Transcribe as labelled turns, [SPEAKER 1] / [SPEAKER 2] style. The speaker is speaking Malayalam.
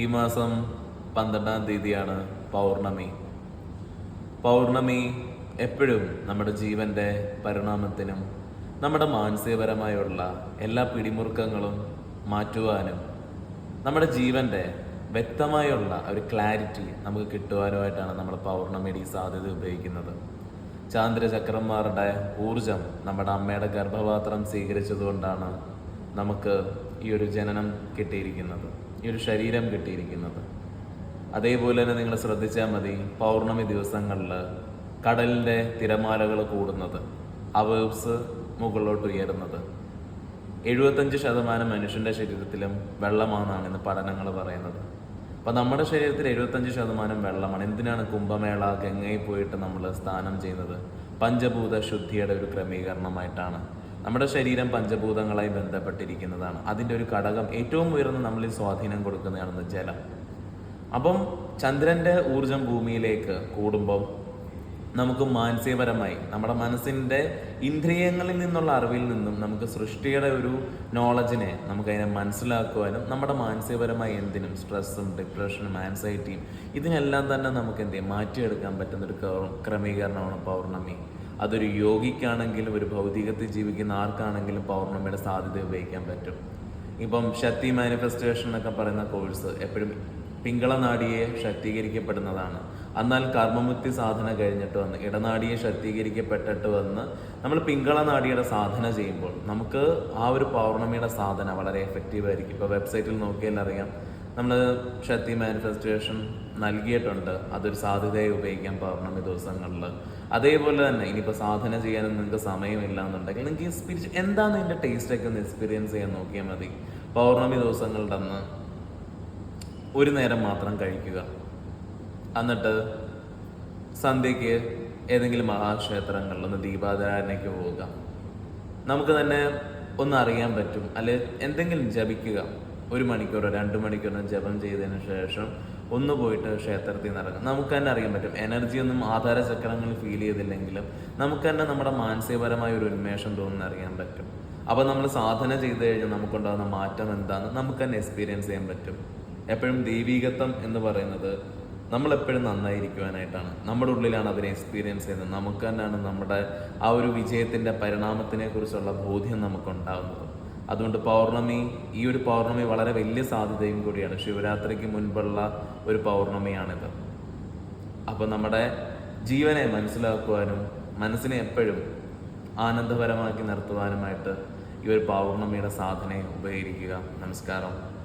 [SPEAKER 1] ഈ മാസം പന്ത്രണ്ടാം തീയതിയാണ് പൗർണമി. പൗർണമി എപ്പോഴും നമ്മുടെ ജീവന്റെ പരിണാമത്തിനും നമ്മുടെ മാനസികപരമായുള്ള എല്ലാ പിടിമുറുക്കങ്ങളും മാറ്റുവാനും നമ്മുടെ ജീവന്റെ വ്യക്തമായുള്ള ഒരു ക്ലാരിറ്റി നമുക്ക് കിട്ടുവാനുമായിട്ടാണ് നമ്മൾ പൗർണമിയുടെ ഈ സാധ്യത ഉപയോഗിക്കുന്നത്. ചാന്ദ്രചക്രന്മാരുടെ ഊർജം നമ്മുടെ അമ്മയുടെ ഗർഭപാത്രം സ്വീകരിച്ചതുകൊണ്ടാണ് നമുക്ക് ഈ ഒരു ജനനം കിട്ടിയിരിക്കുന്നത്. ഈ ഒരു ശരീരം കിട്ടിയിരിക്കുന്നത്. അതേപോലെ തന്നെ നിങ്ങൾ ശ്രദ്ധിച്ചാൽ മതി പൗർണമി ദിവസങ്ങളിൽ കടലിന്റെ തിരമാലകൾ കൂടുന്നത് അവേബ്സ് മുകളിലോട്ട് ഉയരുന്നത്. എഴുപത്തഞ്ച് ശതമാനം മനുഷ്യന്റെ ശരീരത്തിലും വെള്ളമാണെന്നാണ് ഇന്ന് പഠനങ്ങൾ പറയുന്നത്. അപ്പം നമ്മുടെ ശരീരത്തിൽ എഴുപത്തഞ്ച് ശതമാനം വെള്ളമാണ്. എന്തിനാണ് കുംഭമേള ഗംഗയിൽ പോയിട്ട് നമ്മൾ സ്നാനം ചെയ്യുന്നത്? പഞ്ചഭൂത ശുദ്ധിയുടെ ഒരു ക്രമീകരണമായിട്ടാണ്. നമ്മുടെ ശരീരം പഞ്ചഭൂതങ്ങളായി ബന്ധപ്പെട്ടിരിക്കുന്നതാണ്. അതിന്റെ ഒരു ഘടകം ഏറ്റവും ഉയർന്ന നമ്മളിൽ സ്വാധീനം കൊടുക്കുന്നതാണ് ജലം. അപ്പം ചന്ദ്രന്റെ ഊർജം ഭൂമിയിലേക്ക് കൂടുമ്പം നമുക്ക് മാനസികപരമായി നമ്മുടെ മനസ്സിന്റെ ഇന്ദ്രിയങ്ങളിൽ നിന്നുള്ള അറിവിൽ നിന്നും നമുക്ക് സൃഷ്ടിയുടെ ഒരു നോളജിനെ നമുക്കതിനെ മനസ്സിലാക്കുവാനും നമ്മുടെ മാനസികപരമായി എന്തിനും സ്ട്രെസ്സും ഡിപ്രഷനും ആൻസൈറ്റിയും ഇതിനെല്ലാം തന്നെ നമുക്ക് എന്ത് ചെയ്യും? മാറ്റിയെടുക്കാൻ പറ്റുന്ന ഒരു ക്ര- ക്രമീകരണമാണ് പൗർണമി. അതൊരു യോഗിക്കാണെങ്കിലും ഒരു ഭൗതികത്തിൽ ജീവിക്കുന്ന ആർക്കാണെങ്കിലും പൗർണമിയുടെ സാധ്യത ഉപയോഗിക്കാൻ പറ്റും. ഇപ്പം ശക്തി മാനിഫെസ്റ്റേഷൻ എന്നൊക്കെ പറയുന്ന കോഴ്സ് എപ്പോഴും പിങ്കള നാഡിയെ ശക്തീകരിക്കപ്പെടുന്നതാണ്. എന്നാൽ കർമ്മമുക്തി സാധന കഴിഞ്ഞിട്ട് വന്ന് ഇടനാടിയെ ശക്തീകരിക്കപ്പെട്ടിട്ട് വന്ന് നമ്മൾ പിങ്കള നാടിയുടെ സാധന ചെയ്യുമ്പോൾ നമുക്ക് ആ ഒരു പൗർണമിയുടെ സാധന വളരെ എഫക്റ്റീവ് ആയിരിക്കും. ഇപ്പോൾ വെബ്സൈറ്റിൽ നോക്കിയാൽ അറിയാം നമ്മൾ ശക്തി മാനിഫെസ്റ്റേഷൻ നൽകിയിട്ടുണ്ട്. അതൊരു സാധ്യതയായി ഉപയോഗിക്കാം പൗർണമി ദിവസങ്ങളിൽ അതേപോലെ തന്നെ ഇനിയിപ്പോൾ സാധന ചെയ്യാനും നിങ്ങൾക്ക് സമയമില്ല എന്നുണ്ടെങ്കിൽ നിങ്ങൾക്ക് സ്പിരിച്ച് എന്താണ് എന്റെ ടേസ്റ്റൊക്കെ ഒന്ന് എക്സ്പീരിയൻസ് ചെയ്യാൻ നോക്കിയാൽ മതി. പൗർണമി ദിവസങ്ങളുടെ അന്ന് ഒരു നേരം മാത്രം കഴിക്കുക. എന്നിട്ട് സന്ധ്യയ്ക്ക് ഏതെങ്കിലും മഹാക്ഷേത്രങ്ങളിൽ ഒന്ന് ദീപാധാരണയ്ക്ക് പോവുക. നമുക്ക് തന്നെ ഒന്ന് അറിയാൻ പറ്റും. അല്ലെ എന്തെങ്കിലും ജപിക്കുക. ഒരു മണിക്കൂറോ രണ്ട് മണിക്കൂറോ ജപം ചെയ്തതിന് ശേഷം ഒന്ന് പോയിട്ട് ക്ഷേത്രത്തിൽ നിന്ന് ഇറങ്ങും. നമുക്ക് തന്നെ അറിയാൻ പറ്റും. എനർജി ഒന്നും ആധാര ചക്രങ്ങൾ ഫീൽ ചെയ്തില്ലെങ്കിലും നമുക്ക് തന്നെ നമ്മുടെ മാനസികപരമായ ഒരു ഉന്മേഷം തോന്നുന്ന അറിയാൻ പറ്റും. അപ്പോൾ നമ്മൾ സാധന ചെയ്ത് കഴിഞ്ഞാൽ നമുക്കുണ്ടാകുന്ന മാറ്റം എന്താണെന്ന് നമുക്ക് തന്നെ എക്സ്പീരിയൻസ് ചെയ്യാൻ പറ്റും. എപ്പോഴും ദൈവീകത്വം എന്ന് പറയുന്നത് നമ്മളെപ്പോഴും നന്നായിരിക്കുവാനായിട്ടാണ്. നമ്മുടെ ഉള്ളിലാണ് അതിനെ എക്സ്പീരിയൻസ് ചെയ്യുന്നത്. നമുക്ക് തന്നെയാണ് നമ്മുടെ ആ ഒരു വിജയത്തിന്റെ പരിണാമത്തിനെ കുറിച്ചുള്ള ബോധ്യം നമുക്കുണ്ടാകുന്നത് അതുകൊണ്ട് പൗർണമി ഈ ഒരു പൗർണമി വളരെ വലിയ സാധ്യതയും കൂടിയാണ്. ശിവരാത്രിക്ക് മുൻപുള്ള ഒരു പൗർണമിയാണിത്. അപ്പോൾ നമ്മുടെ ജീവനെ മനസ്സിലാക്കുവാനും മനസ്സിനെ എപ്പോഴും ആനന്ദപരമാക്കി നിർത്തുവാനുമായിട്ട് ഈ ഒരു പൗർണമിയുടെ സാധനയെ ഉപകരിക്കുക. നമസ്കാരം.